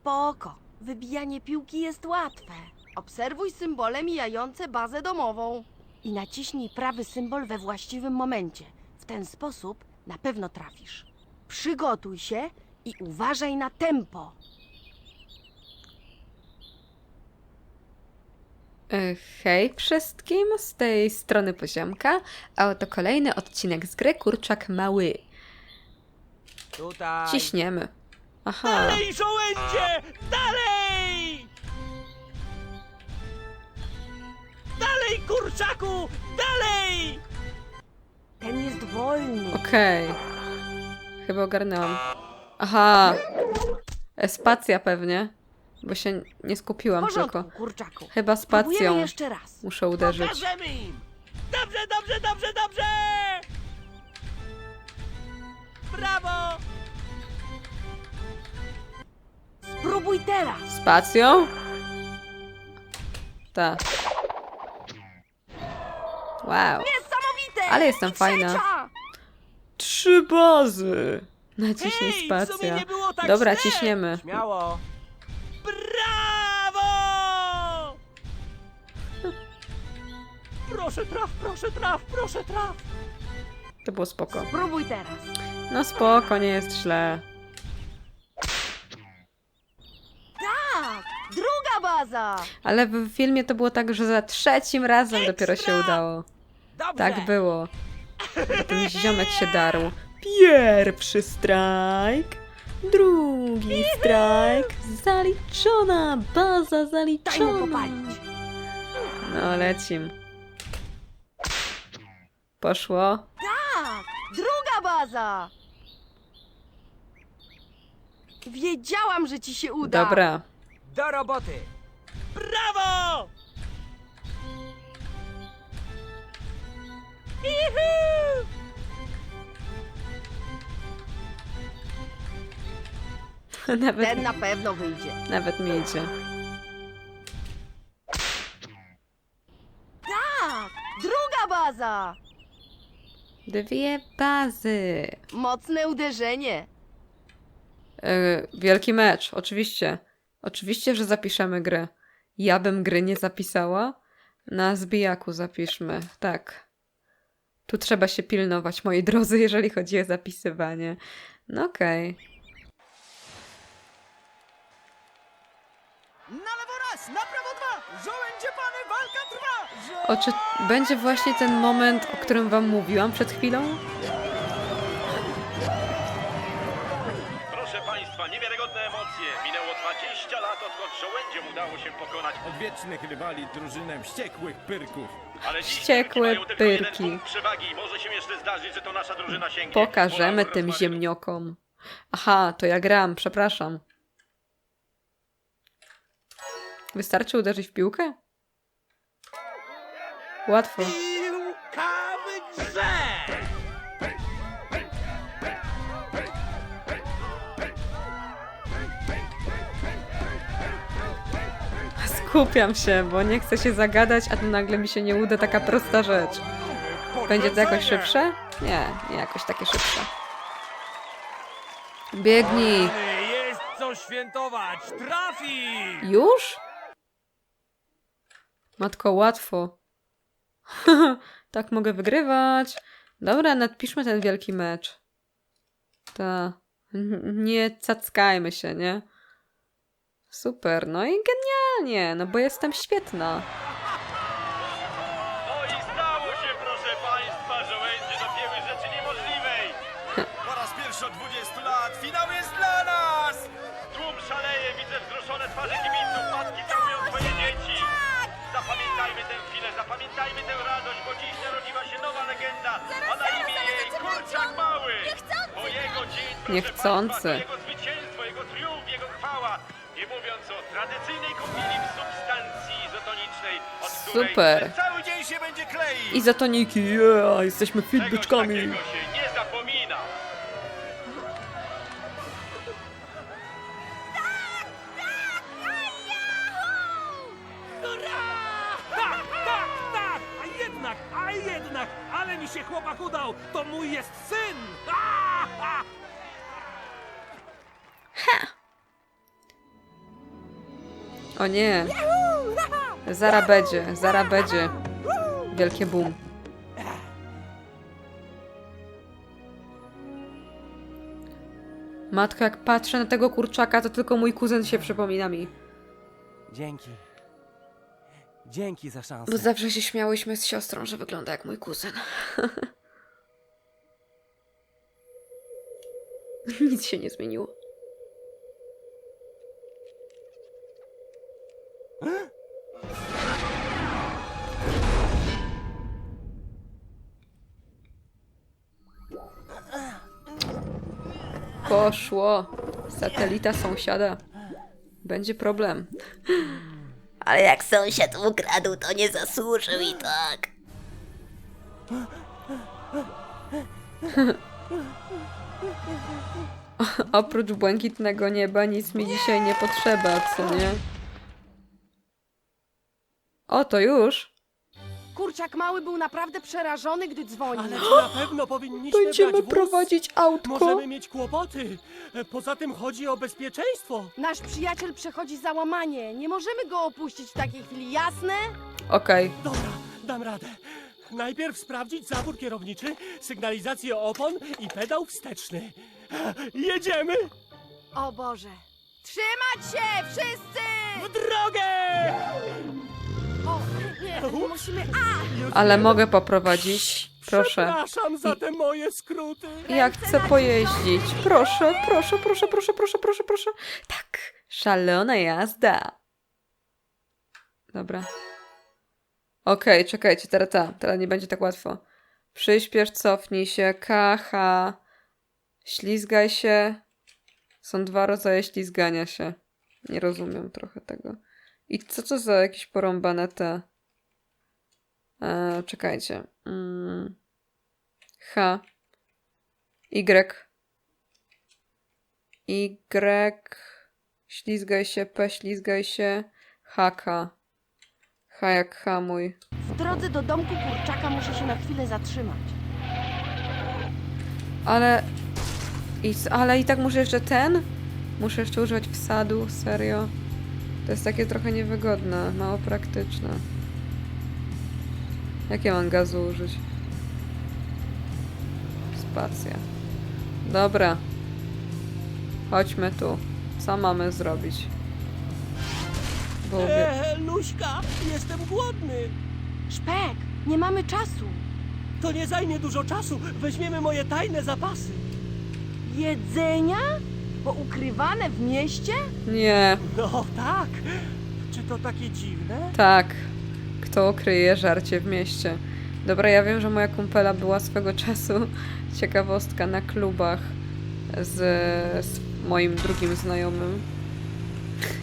Spoko. Wybijanie piłki jest łatwe. Obserwuj symbole mijające bazę domową. I naciśnij prawy symbol we właściwym momencie. W ten sposób na pewno trafisz. Przygotuj się i uważaj na tempo. E, Hej wszystkim, z tej strony Poziomka, a oto kolejny odcinek z gry Kurczak Mały. Tutaj. Ciśniemy. Aha, Dalej, żołędzie! Dalej! Dalej, kurczaku! Dalej! Ten jest wolny. okej. Chyba ogarnęłam. Aha, e, spacja pewnie, bo się nie W skupiłam porządku, tylko. kurczaku. Chyba Spróbujemy spacją jeszcze raz. muszę uderzyć. Pokażemy im! Dobrze, dobrze, dobrze, dobrze! Brawo! Spróbuj teraz. Spacją? Tak. Wow. Niesamowite! Ale jestem I fajna. trzecia! Trzy bazy! Naciśnij Hej, w sumie spacja. nie było tak Dobra, źle. ciśniemy. Śmiało. Brawo! Proszę traf, proszę traf, proszę traf. To było spoko. Spróbuj teraz. No spoko, nie jest źle. Tak! Druga baza! Ale w filmie to było tak, że za trzecim razem dopiero się udało. Dobrze. Tak było. Bo ten ziomek się darł. Pierwszy strajk. Drugi strajk. Zaliczona. Baza Daj mu zaliczona. popalić. No, lecim. Poszło. Tak! Druga baza! Wiedziałam, że ci się uda. Dobra. Do roboty. Brawo! Ihu! Nawet, Ten na pewno wyjdzie. nawet mi idzie. Tak! Druga baza! Dwie bazy. Mocne uderzenie. E, wielki mecz, oczywiście. Oczywiście, że zapiszemy grę. Ja bym gry nie zapisała. Na zbijaku zapiszmy. Tak. Tu trzeba się pilnować, moi drodzy, jeżeli chodzi o zapisywanie. No okej. Na lewo raz, na prawo dwa! Żołędzie pany, walka trwa! Żo- O, czy będzie właśnie ten moment, o którym wam mówiłam przed chwilą? 20 lat, odkąd żołędziom udało się pokonać, odwiecznych rywali drużynę wściekłych pyrków. ale dziś Wściekłe mają tylko jeden pyrki. punkt przewagi. Może się jeszcze zdarzyć, że to nasza drużyna sięgnie. Pokażemy tym rozmarynu. ziemniokom. Aha, to ja gram, przepraszam. Wystarczy uderzyć w piłkę? Łatwo. Piłka w grze! Skupiam się, bo nie chcę się zagadać, a tu nagle mi się nie uda taka prosta rzecz. Będzie to jakoś szybsze? Nie, nie jakoś takie szybsze. Biegnij! Jest co świętować! Trafi! Już? Matko, łatwo. tak mogę wygrywać. Dobra, nadpiszmy ten wielki mecz. Ta. Nie cackajmy się, nie? Super, no i genialnie, no bo jestem świetna. No i stało się, proszę Państwa, żołędzie dopięły rzeczy niemożliwej. Po raz pierwszy od 20 lat finał jest dla nas! Tłum szaleje, widzę wzruszone twarze kibiców, matki całują swoje dzieci. Zapamiętajmy tę chwilę, zapamiętajmy tę radość, bo dziś narodziła się nowa legenda, a na imię jej Kurczak Mały. Bo jego dzień, proszę Niechcący. Państwa, to jego tradycyjnej kąpieli w substancji izotonicznej, od której Super. cały dzień się będzie kleić. Izotoniki, yeah, jesteśmy Czegoś byczkami. takiego się nie zapomina. Tak, tak, tak! A jednak, a jednak! Ale mi się chłopak udał! To mój jest syn! Ha, ha! O nie. Zara będzie, zara będzie. Wielkie boom. Matko, jak patrzę na tego kurczaka, to tylko mój kuzyn się przypomina mi. Dzięki. Dzięki za szansę. Bo zawsze się śmiałyśmy z siostrą, że wygląda jak mój kuzyn. Nic się nie zmieniło. Poszło. Satelita sąsiada. Będzie problem. Ale jak sąsiad ukradł, to nie zasłużył i tak. Oprócz błękitnego nieba nic mi dzisiaj nie potrzeba, co nie? O, to już? Kurczak mały był naprawdę przerażony, gdy dzwonił. Ale czy na pewno powinniśmy Będziemy brać wóz? prowadzić autko. Możemy mieć kłopoty. E, Poza tym chodzi o bezpieczeństwo. Nasz przyjaciel przechodzi załamanie. Nie możemy go opuścić w takiej chwili, jasne? Okej. Dobra, dam radę. Najpierw sprawdzić zawór kierowniczy, sygnalizację opon i pedał wsteczny. Jedziemy! O Boże. Trzymać się, wszyscy! W drogę! O, nie, musimy... A! Już Ale mogę poprowadzić? Proszę. Przepraszam za te moje skróty. Ja chcę pojeździć. Proszę, proszę, proszę, proszę, proszę, proszę, proszę. Tak. Szalona jazda. Dobra. Okej, czekajcie, teraz ta. Teraz nie będzie tak łatwo. Przyspiesz, cofnij się. Kacha. Ślizgaj się. Są dwa rodzaje ślizgania się. Nie rozumiem trochę tego. I co to za jakieś porąbane te... E, czekajcie. Mm. H. Y. Y. Ślizgaj się, P. Ślizgaj się. HK. H jak hamuj. W drodze do domku kurczaka muszę się na chwilę zatrzymać. Ale... I, ale i tak muszę jeszcze ten? Muszę jeszcze używać wsadu? Serio? To jest takie trochę niewygodne, mało praktyczne. Jak ja mam gazu użyć? Spacja. Dobra. Chodźmy tu. Co mamy zrobić? Bo... E, Luśka, jestem głodny. Szpek, nie mamy czasu. To nie zajmie dużo czasu. Weźmiemy moje tajne zapasy. Jedzenia? Poukrywane w mieście? Nie, No tak. Czy to takie dziwne? Tak. Kto ukryje żarcie w mieście? Dobra, ja wiem, że moja kumpela była swego czasu ciekawostka na klubach z, z moim drugim znajomym.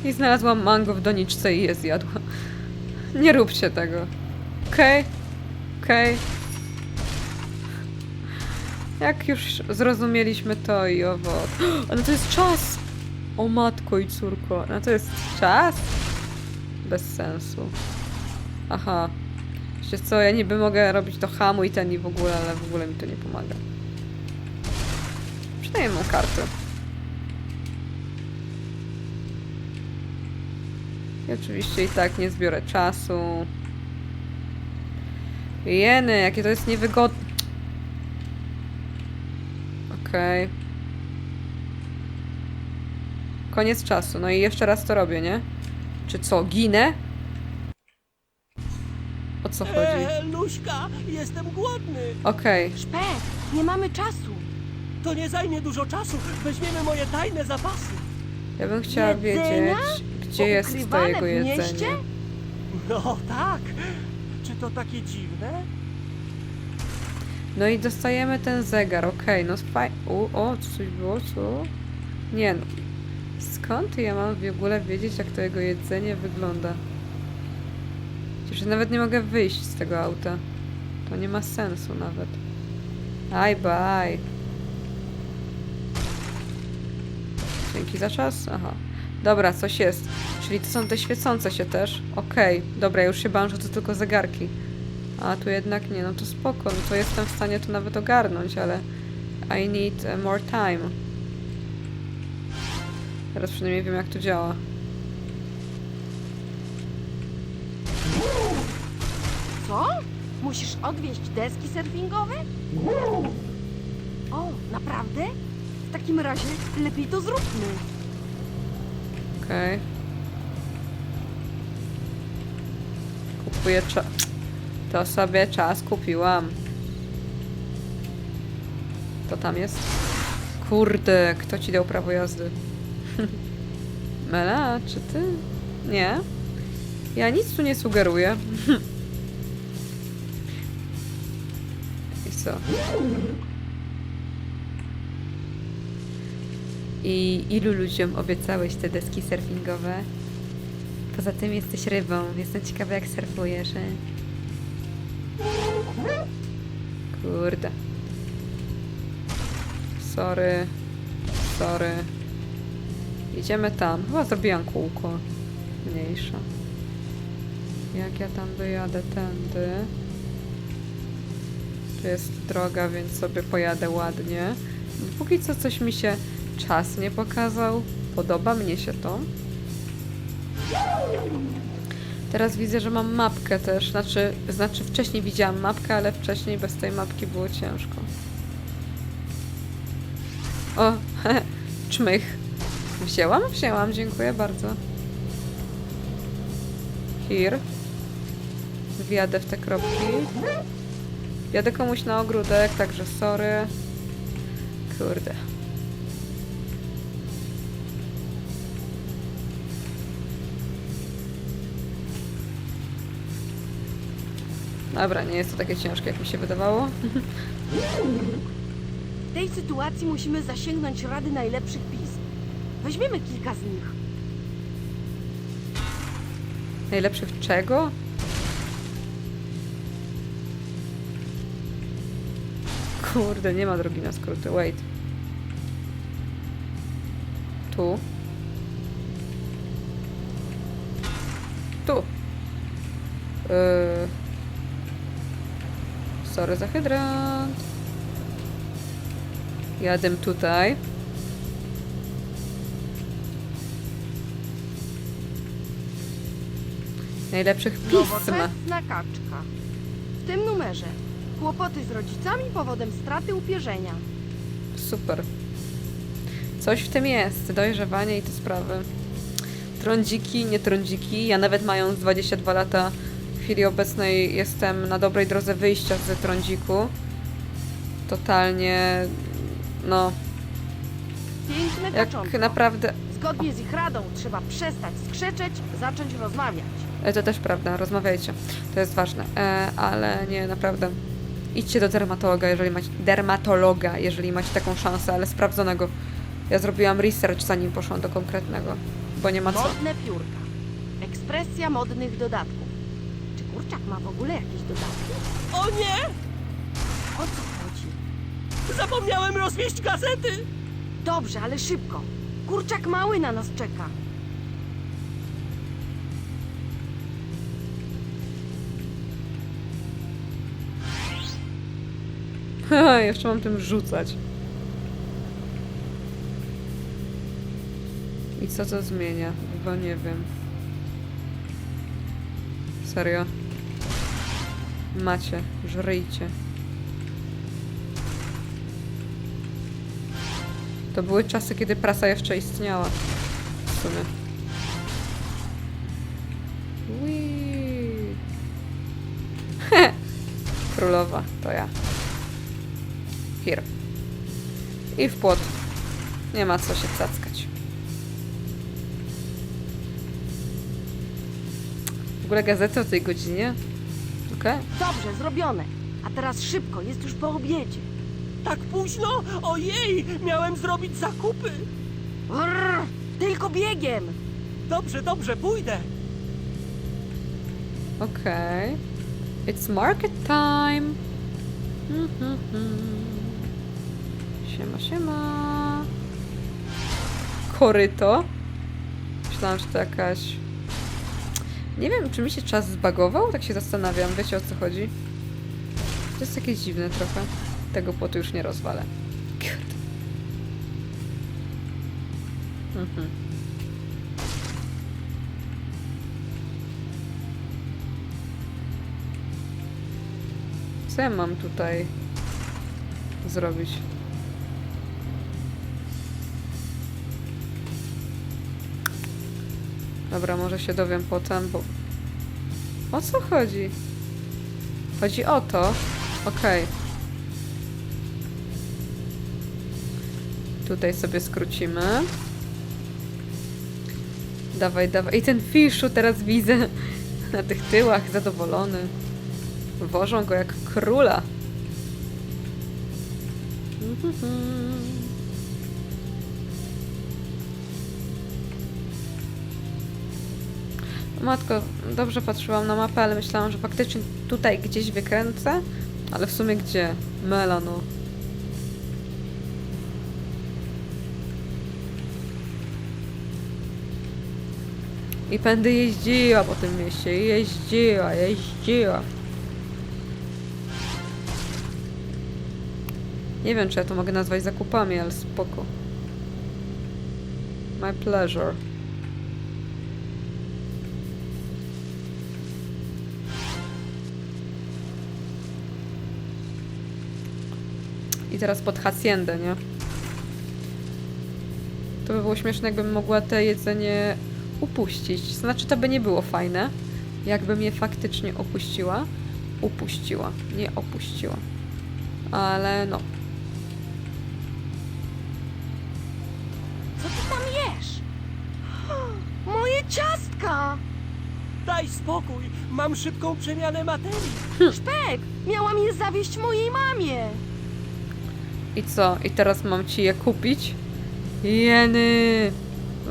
I znalazłam mango w doniczce i je zjadła. Nie róbcie tego. Okej? Okej? Jak już zrozumieliśmy to i owo... Ale to jest czas! O matko i córko, no to jest czas? Bez sensu. Aha. Wiecie co, ja niby mogę robić to hamu i ten i w ogóle, ale w ogóle mi to nie pomaga. Przynajmniej mam kartę. I oczywiście i tak nie zbiorę czasu. Jeny, jakie to jest niewygodne. Okej. Koniec czasu. No i jeszcze raz to robię, nie? Czy co, ginę? Co chodzi? E, Luśka, jestem głodny. Okej. Szpek, nie mamy czasu. To nie zajmie dużo czasu. Weźmiemy moje tajne zapasy. Ja bym chciała Jedzenia? wiedzieć, gdzie jest to jego w jedzenie. No tak. Czy to takie dziwne? No i dostajemy ten zegar, okej, no faj... O, o, coś było, co? Nie no. Skąd ja mam w ogóle wiedzieć, jak to jego jedzenie wygląda? Ja nawet nie mogę wyjść z tego auta. To nie ma sensu nawet. Aj, bye. Dzięki za czas? Aha. Dobra, coś jest. Czyli to są te świecące się też. Okej, dobra, już się bałam, że to tylko zegarki. A tu jednak nie, no to spoko, no to jestem w stanie to nawet ogarnąć, ale I need uh, more time. Teraz przynajmniej wiem jak to działa. Co? Musisz odwieźć deski surfingowe? O, naprawdę? W takim razie lepiej to zróbmy. Okej. Kupuję czas. To sobie czas kupiłam. To tam jest? Kurde, kto ci dał prawo jazdy? Mela, czy ty? Nie. Ja nic tu nie sugeruję. co? I ilu ludziom obiecałeś te deski surfingowe? Poza tym jesteś rybą. Jestem ciekawa, jak surfujesz. e? Kurde. Sorry. Sorry. Idziemy tam. Chyba zrobiłam kółko. Mniejsza. Jak ja tam wyjadę tędy? Jest droga, więc sobie pojadę ładnie. Póki co coś mi się czas nie pokazał. Podoba mnie się to. Teraz widzę, że mam mapkę też. Znaczy, znaczy wcześniej widziałam mapkę, ale wcześniej bez tej mapki było ciężko. O, czmych. Wzięłam? Wzięłam, dziękuję bardzo. Here. Wjadę w te kropki. Jadę komuś na ogródek, także sorry. Kurde. Dobra, nie jest to takie ciężkie, jak mi się wydawało. W tej sytuacji musimy zasięgnąć rady najlepszych pism. Weźmiemy kilka z nich. Najlepszych czego? Kurde, nie ma drogi na skróty. Wait. Tu. Tu. Yy. Sorry za hydrant. Jadę tutaj. Najlepszych pism. Nowoczesna kaczka. W tym numerze kłopoty z rodzicami powodem straty upierzenia. Super. Coś w tym jest. Dojrzewanie i te sprawy. Trądziki, nie trądziki. Ja nawet mając 22 lata w chwili obecnej jestem na dobrej drodze wyjścia z trądziku. Totalnie, no, Piękne jak kaczątko. naprawdę... Zgodnie z ich radą trzeba przestać skrzeczeć, zacząć rozmawiać. E, To też prawda, rozmawiajcie. To jest ważne. E, ale nie, naprawdę. Idźcie do dermatologa, jeżeli macie dermatologa, jeżeli macie taką szansę, ale sprawdzonego. Ja zrobiłam research zanim poszłam do konkretnego, bo nie ma co. Modne piórka. Ekspresja modnych dodatków. Czy kurczak ma w ogóle jakieś dodatki? O nie! O co chodzi? Zapomniałem rozwieść gazety! Dobrze, ale szybko. Kurczak mały na nas czeka. Haha, jeszcze mam tym rzucać. I co to zmienia? Chyba nie wiem. Serio? Macie, żryjcie. To były czasy, kiedy prasa jeszcze istniała. W sumie. Królowa, to ja. I w płot. Nie ma co się cackać. W ogóle gazety o tej godzinie? Okej. Dobrze, zrobione. A teraz szybko, jest już po obiedzie. Tak późno? Ojej! Miałem zrobić zakupy! Brrr, tylko biegiem. Dobrze, dobrze, pójdę! Okej. It's market time. Mhm, mhm. Siema, siema. Koryto. Myślałam, że to jakaś... Nie wiem, czy mi się czas zbagował? Tak się zastanawiam. Wiecie o co chodzi? To jest takie dziwne trochę. Tego płotu już nie rozwalę. Mhm. Co ja mam tutaj zrobić? Dobra, może się dowiem potem, bo... O co chodzi? Chodzi o to? Okej. Tutaj sobie skrócimy. Dawaj, dawaj. I ten fiszu teraz widzę na tych tyłach, zadowolony. Wożą go jak króla. Matko, dobrze patrzyłam na mapę, ale myślałam, że faktycznie tutaj gdzieś wykręcę. Ale w sumie gdzie? Mela, no. I pędy jeździła po tym mieście. Jeździła, jeździła. Nie wiem, czy ja to mogę nazwać zakupami, ale spoko. My pleasure. I teraz pod haciendę, nie? To by było śmieszne, jakbym mogła te jedzenie upuścić. Znaczy, to by nie było fajne, jakbym je faktycznie opuściła. Upuściła, nie opuściła. Ale no. Co ty tam jesz? Moje ciastka! Daj spokój, mam szybką przemianę materii. Szpek! Miałam je zawieść mojej mamie! I co? I teraz mam ci je kupić? Jeny!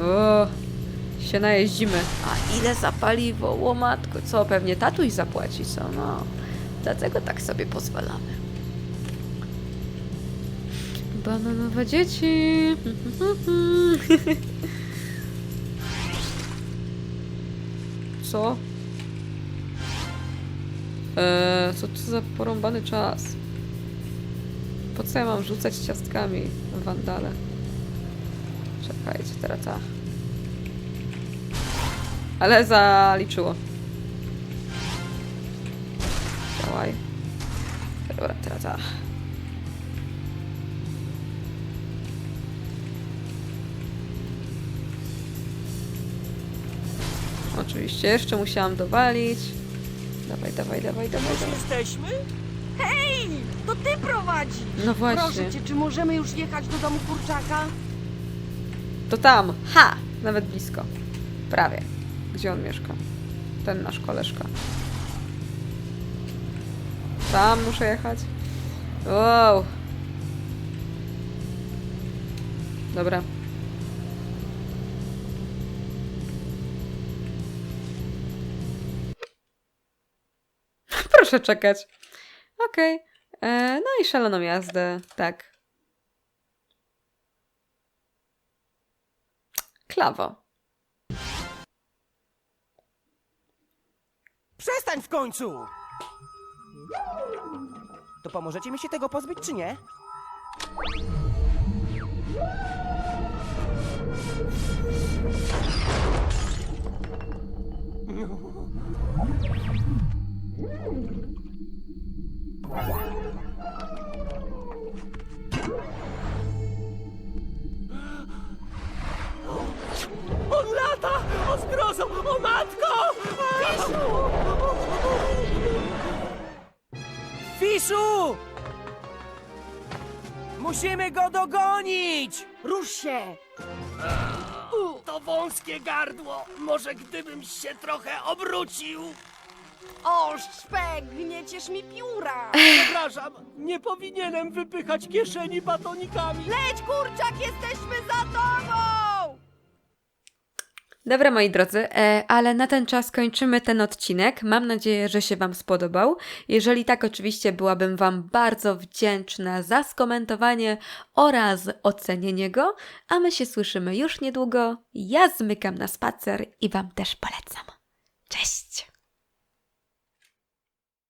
O, się najeździmy. A ile za paliwo, łomatko? Co, pewnie tatuś zapłaci, co? No, dlatego tak sobie pozwalamy. Bananowe dzieci. Co? Eee, co to za porąbany czas? Po co ja mam rzucać ciastkami wandale? Czekajcie, teraz ta. Ale zaliczyło. Działaj. Dobra, teraz ta. Oczywiście, jeszcze musiałam dowalić. Dawaj, dawaj, dawaj, dawaj, Już dawaj. jesteśmy? Hej! To ty prowadzisz! No właśnie. Proszę cię, czy możemy już jechać do domu kurczaka? To tam. Ha! Nawet blisko. Prawie. Gdzie on mieszka? Ten nasz koleżka. Tam muszę jechać. Wow. Dobra. Proszę czekać. Okej. E, No i szaloną jazdę. Tak. Klawo. Przestań w końcu! To pomożecie mi się tego pozbyć, czy nie? On lata! O zgrozo! O matko! Fiszu! Fiszu! Musimy go dogonić! Rusz się! To wąskie gardło! Może gdybym się trochę obrócił? O, szpek! Gnieciesz mi pióra! Przepraszam, nie powinienem wypychać kieszeni batonikami. Leć, kurczak! Jesteśmy za tobą! Dobra, moi drodzy, e, ale na ten czas kończymy ten odcinek. Mam nadzieję, że się Wam spodobał. Jeżeli tak, oczywiście byłabym Wam bardzo wdzięczna za skomentowanie oraz ocenienie go. A my się słyszymy już niedługo. Ja zmykam na spacer i Wam też polecam. Cześć!